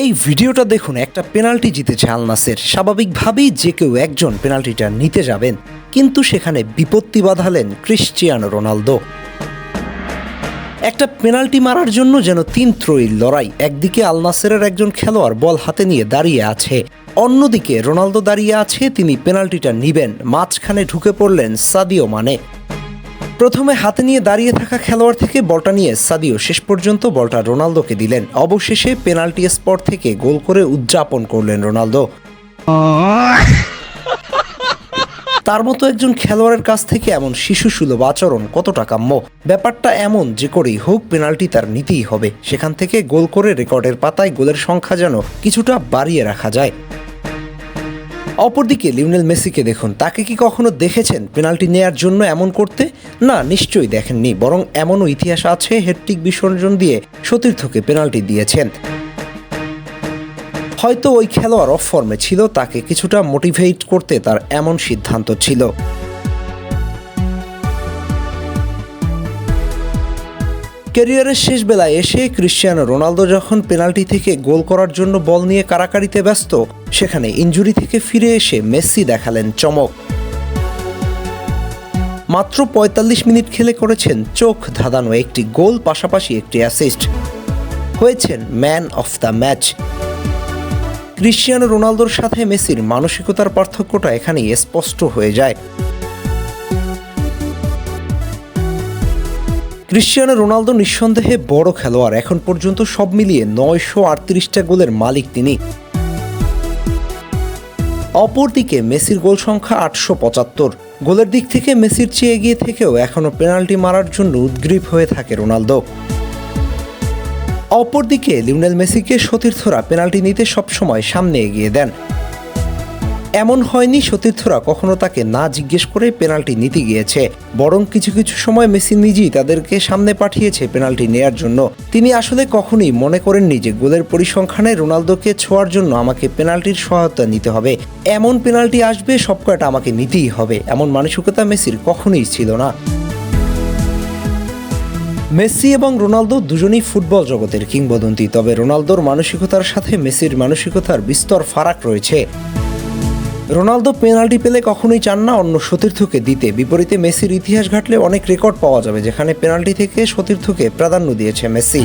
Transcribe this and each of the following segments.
এই ভিডিওটা দেখুন, একটা পেনাল্টি জিতেছে আল নাসের। স্বাভাবিকভাবেই যে কেউ একজন পেনাল্টিটা নিতে যাবেন, কিন্তু সেখানে বিপত্তি বাঁধালেন ক্রিশ্চিয়ানো রোনালদো। একটা পেনাল্টি মারার জন্য যেন তিন ত্রয়ীর লড়াই, একদিকে আল নাসেরের একজন খেলোয়াড় বল হাতে নিয়ে দাঁড়িয়ে আছে, অন্যদিকে রোনালদো দাঁড়িয়ে আছে, তিনি পেনাল্টিটা নিবেন, মাঝখানে ঢুকে পড়লেন সাদিও মানে। প্রথমে হাতে নিয়ে দাঁড়িয়ে থাকা খেলোয়াড় থেকে বলটা নিয়ে সাদিও শেষ পর্যন্ত বলটা রোনালদোকে দিলেন। অবশেষে পেনাল্টি স্পট থেকে গোল করে উদযাপন করলেন রোনালদো। তার মতো একজন খেলোয়াড়ের কাছ থেকে এমন শিশু সুলভ আচরণ কতটা কাম্য? ব্যাপারটা এমন যে করেই হোক পেনাল্টি তার নিতেই হবে। সেখান থেকে গোল করে রেকর্ডের পাতায় গোলের সংখ্যা যেন কিছুটা বাড়িয়ে রাখা যায়। অপরদিকে লিওনেল মেসিকে দেখুন, তাকে কি কখনো দেখেছেন পেনাল্টি নেয়ার জন্য এমন করতে? না, নিশ্চয়ই দেখেননি, বরং এমনও ইতিহাস আছে হেট্রিক বিসর্জন দিয়ে সতীর্থকে পেনাল্টি দিয়েছেন। হয়তো ওই খেলোয়াড় অফ ফর্মে ছিল, তাকে কিছুটা মোটিভেট করতে তার এমন সিদ্ধান্ত ছিল। ক্যারিয়ারের শেষ বেলায় এসে ক্রিশ্চিয়ানো রোনালদো যখন পেনাল্টি থেকে গোল করার জন্য বল নিয়ে কারাকারিতে ব্যস্ত, সেখানে ইনজুরি থেকে ফিরে এসে মেসি দেখালেন চমক। মাত্র ৪৫ মিনিট খেলে করেছেন চোখ ধাঁধানো একটি গোল, পাশাপাশি একটি অ্যাসিস্ট হয়েছেন man of the match Cristiano রোনালদোর সাথে মেসির মানসিকতার পার্থক্যটা এখানেই স্পষ্ট হয়ে যায়। ক্রিশ্চিয়ানো রোনালদো নিঃসন্দেহে বড় খেলোয়াড়। এখন পর্যন্ত সব মিলিয়ে নয়শো আটত্রিশটা গোলের মালিক তিনি। অপরদিকে মেসির গোল সংখ্যা আটশো পঁচাত্তর। গোলের দিক থেকে মেসির চেয়ে এগিয়ে থেকেও এখনও পেনাল্টি মারার জন্য উদ্গ্রীব হয়ে থাকে রোনালদো। অপরদিকে লিওনেল মেসিকে সতীর্থরা পেনাল্টি নিতে সবসময় সামনে এগিয়ে দেন। এমন হয়নি সতীর্থরা কখনো তাকে না জিজ্ঞেস করে পেনাল্টি নিতে গিয়েছে। বরং কিছু কিছু সময় মেসি নিজেই তাদেরকে সামনে পাঠিয়েছে পেনাল্টি নেয়ার জন্য। তিনি আসলে কখনোই মনে করেননি যে গোলের পরিসংখ্যানে রোনালদোকে ছোঁয়ার জন্য আমাকে পেনাল্টির সহায়তা নিতে হবে। এমন পেনাল্টি আসবে, সব কয়টা আমাকে নিতেই হবে। এমন মানসিকতা মেসির কখনোই ছিল না। মেসি এবং রোনালদো দুজনেই ফুটবল জগতের কিংবদন্তি। তবে রোনালদোর মানসিকতার সাথে মেসির মানসিকতার বিস্তর ফারাক রয়েছে। রোনালদো পেনাল্টি পেলে কখনোই চান না অন্য সতীর্থকে দিতে। বিপরীতে মেসির ইতিহাস ঘাটলে অনেক রেকর্ড পাওয়া যাবে, যেখানে পেনাল্টি থেকে সতীর্থকে প্রাধান্য দিয়েছে Messi.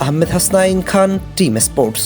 Ahmed Hasnain Khan, team sports.